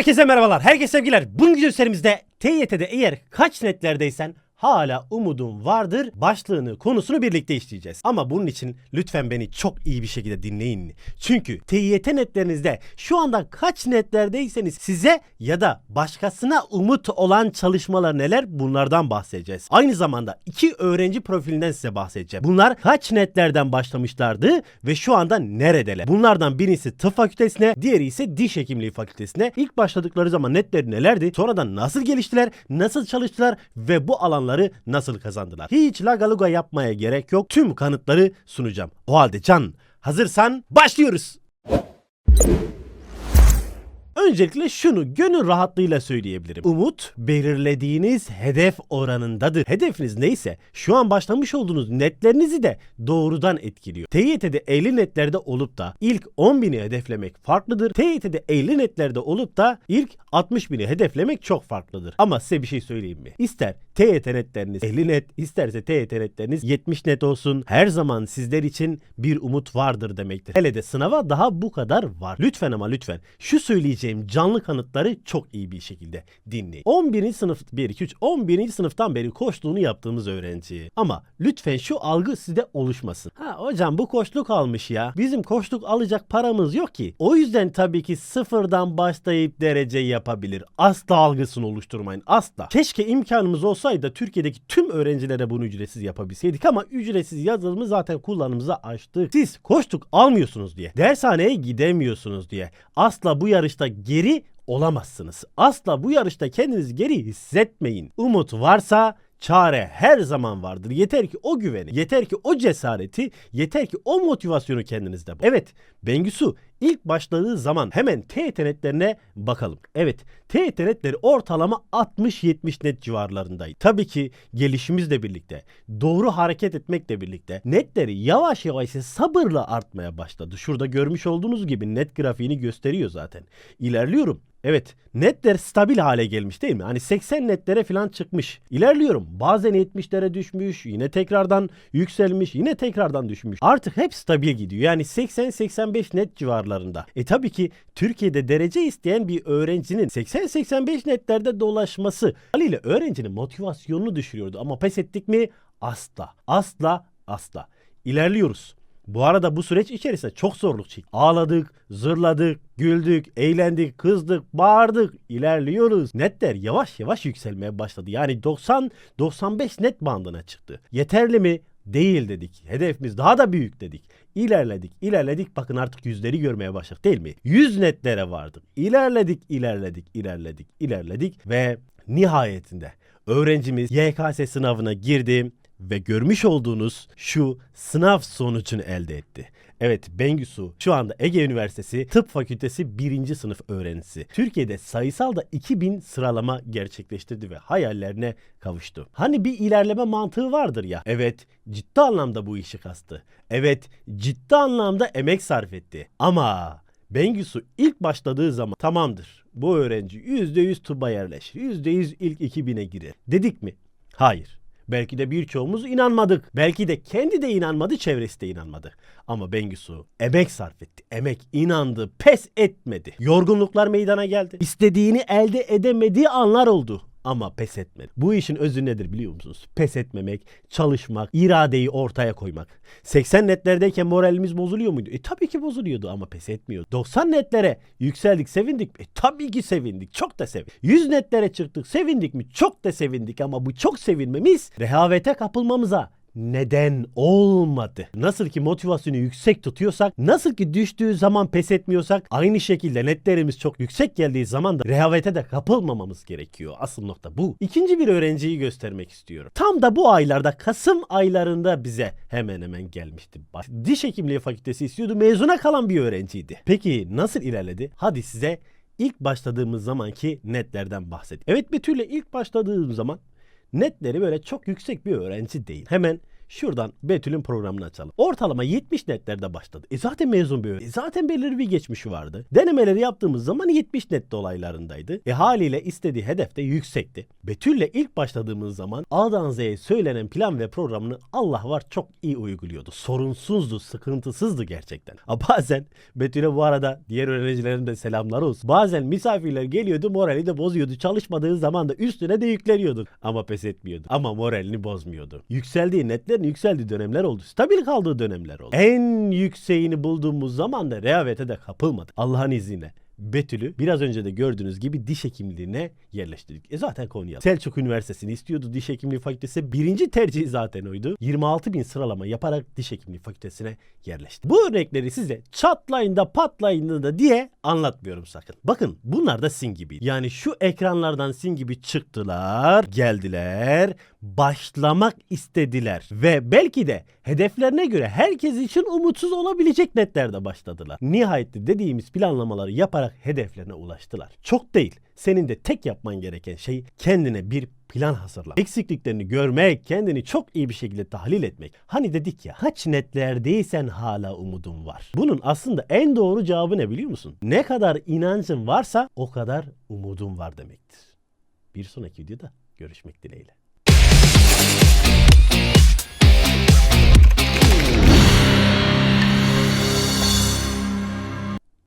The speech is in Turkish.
Herkese merhabalar, herkese sevgiler. Bugünkü gösterimizde TYT'de eğer kaç netlerdeysen hala umudum vardır başlığını konusunu birlikte işleyeceğiz. Ama bunun için lütfen beni çok iyi bir şekilde dinleyin. Çünkü TYT netlerinizde şu anda kaç netlerdeyseniz size ya da başkasına umut olan çalışmalar neler bunlardan bahsedeceğiz. Aynı zamanda iki öğrenci profilinden size bahsedeceğim. Bunlar kaç netlerden başlamışlardı ve şu anda neredeler? Bunlardan birisi tıp fakültesine, diğeri ise diş hekimliği fakültesine. İlk başladıkları zaman netleri nelerdi? Sonradan nasıl geliştiler? Nasıl çalıştılar? Ve bu alanları nasıl kazandılar? Hiç lagaluga yapmaya gerek yok. Tüm kanıtları sunacağım. O halde Can hazırsan başlıyoruz. Öncelikle şunu gönül rahatlığıyla söyleyebilirim. Umut belirlediğiniz hedef oranındadır. Hedefiniz neyse şu an başlamış olduğunuz netlerinizi de doğrudan etkiliyor. TYT'de 50 netlerde olup da ilk 10 bini hedeflemek farklıdır. TYT'de 50 netlerde olup da ilk 60 bini hedeflemek çok farklıdır. Ama size bir şey söyleyeyim mi? İster TYT netleriniz 50 net, isterse TYT netleriniz 70 net olsun. Her zaman sizler için bir umut vardır demektir. Hele de sınava daha bu kadar var. Lütfen ama lütfen şu söyleyeceğim canlı kanıtları çok iyi bir şekilde dinleyin. 11. sınıf 1 2 3 11. sınıftan beri koştuğunu yaptığımız öğrenci. Ama lütfen şu algı sizde oluşmasın. Ha hocam bu koçluk almış ya. Bizim koçluk alacak paramız yok ki. O yüzden tabii ki sıfırdan başlayıp derece yapabilir. Asla algısını oluşturmayın. Asla. Keşke imkanımız olsaydı Türkiye'deki tüm öğrencilere bunu ücretsiz yapabilseydik ama ücretsiz yazılımı zaten kullanımıza açtık. Siz koçluk almıyorsunuz diye, dershaneye gidemiyorsunuz diye asla bu yarışta geri olamazsınız. Asla bu yarışta kendinizi geri hissetmeyin. Umut varsa çare her zaman vardır. Yeter ki o güveni, yeter ki o cesareti, yeter ki o motivasyonu kendinizde. Evet, Bengüsü ilk başladığı zaman hemen TYT netlerine bakalım. Evet, TYT netleri ortalama 60-70 net civarlarındaydı. Tabii ki gelişimizle birlikte, doğru hareket etmekle birlikte netleri yavaş yavaş ise sabırla artmaya başladı. Şurada görmüş olduğunuz gibi net grafiğini gösteriyor zaten. İlerliyorum. Evet netler stabil hale gelmiş değil mi? Hani 80 netlere falan çıkmış. İlerliyorum. Bazen 70'lere düşmüş. Yine tekrardan yükselmiş. Yine tekrardan düşmüş. Artık hep stabil gidiyor. Yani 80-85 net civarlarında. E tabii ki Türkiye'de derece isteyen bir öğrencinin 80-85 netlerde dolaşması haliyle öğrencinin motivasyonunu düşürüyordu. Ama pes ettik mi? Asla. Asla. Asla. İlerliyoruz. Bu arada bu süreç içerisinde çok zorluk çektik. Ağladık, zırladık, güldük, eğlendik, kızdık, bağırdık, ilerliyoruz. Netler yavaş yavaş yükselmeye başladı. Yani 90-95 net bandına çıktı. Yeterli mi? Değil dedik. Hedefimiz daha da büyük dedik. İlerledik, ilerledik. Bakın artık yüzleri görmeye başladık değil mi? 100 netlere vardık. İlerledik, ilerledik, ilerledik, ilerledik ve nihayetinde öğrencimiz YKS sınavına girdi ve görmüş olduğunuz şu sınav sonucunu elde etti. Evet Bengüsü şu anda Ege Üniversitesi Tıp Fakültesi 1. sınıf öğrencisi. Türkiye'de sayısalda 2000 sıralama gerçekleştirdi ve hayallerine kavuştu. Hani bir ilerleme mantığı vardır ya. Evet ciddi anlamda bu işi kastı. Evet ciddi anlamda emek sarf etti. Ama Bengüsü ilk başladığı zaman tamamdır. Bu öğrenci %100 tıbba yerleşir. %100 ilk 2000'e girer. Dedik mi? Hayır. Belki de birçoğumuz inanmadık. Belki de kendi de inanmadı, çevresi de inanmadı. Ama Bengüsü emek sarf etti. Emek inandı, pes etmedi. Yorgunluklar meydana geldi. İstediğini elde edemediği anlar oldu. Ama pes etmedi. Bu işin özü nedir biliyor musunuz? Pes etmemek, çalışmak, iradeyi ortaya koymak. 80 netlerdeyken moralimiz bozuluyor muydu? E tabii ki bozuluyordu ama pes etmiyordu. 90 netlere yükseldik, sevindik. E tabii ki sevindik. Çok da sevindik. 100 netlere çıktık, sevindik mi? Çok da sevindik ama bu çok sevinmemiz rehavete kapılmamıza neden olmadı. Nasıl ki motivasyonu yüksek tutuyorsak, nasıl ki düştüğü zaman pes etmiyorsak, aynı şekilde netlerimiz çok yüksek geldiği zaman da rehavete de kapılmamamız gerekiyor. Asıl nokta bu. İkinci bir öğrenciyi göstermek istiyorum. Tam da bu aylarda Kasım aylarında bize hemen hemen gelmişti. Baş- Diş hekimliği fakültesi istiyordu. Mezuna kalan bir öğrenciydi. Peki nasıl ilerledi? Hadi size ilk başladığımız zamanki netlerden bahsedeyim. Evet Betül'le ilk başladığım zaman netleri böyle çok yüksek bir öğrenci değil. Hemen Şuradan Betül'ün programını açalım. Ortalama 70 netlerde başladı. E zaten mezun bir. E zaten belirli bir geçmişi vardı. Denemeleri yaptığımız zaman 70 net dolaylarındaydı. E haliyle istediği hedef de yüksekti. Betül'le ilk başladığımız zaman A'dan Z'ye söylenen plan ve programını Allah var çok iyi uyguluyordu. Sorunsuzdu, sıkıntısızdı gerçekten. Ha bazen Betül'e bu arada diğer öğrencilerin de selamları olsun. Bazen misafirler geliyordu morali de bozuyordu. Çalışmadığı zaman da üstüne de yükleniyordu. Ama pes etmiyordu. Ama moralini bozmuyordu. Yükseldiği netlerin yükseldiği dönemler oldu. Stabil kaldığı dönemler oldu. En yükseğini bulduğumuz zaman da rehavete de kapılmadı. Allah'ın izniyle. Betül'ü biraz önce de gördüğünüz gibi diş hekimliğine yerleştirdik. E zaten Konya. Selçuk Üniversitesi'ni istiyordu diş hekimliği fakültesi. Birinci tercihi zaten oydu. 26 bin sıralama yaparak diş hekimliği fakültesine yerleşti. Bu örnekleri size çatlayın da patlayın da diye anlatmıyorum sakın. Bakın bunlar da sin gibi. Yani şu ekranlardan sin gibi çıktılar, geldiler, başlamak istediler ve belki de hedeflerine göre herkes için umutsuz olabilecek netlerde başladılar. Nihayet de dediğimiz planlamaları yaparak hedeflerine ulaştılar. Çok değil. Senin de tek yapman gereken şey kendine bir plan hazırlamak. Eksikliklerini görmek, kendini çok iyi bir şekilde tahlil etmek. Hani dedik ya kaç netlerdeysen hala umudun var. Bunun aslında en doğru cevabı ne biliyor musun? Ne kadar inancın varsa o kadar umudun var demektir. Bir sonraki videoda görüşmek dileğiyle.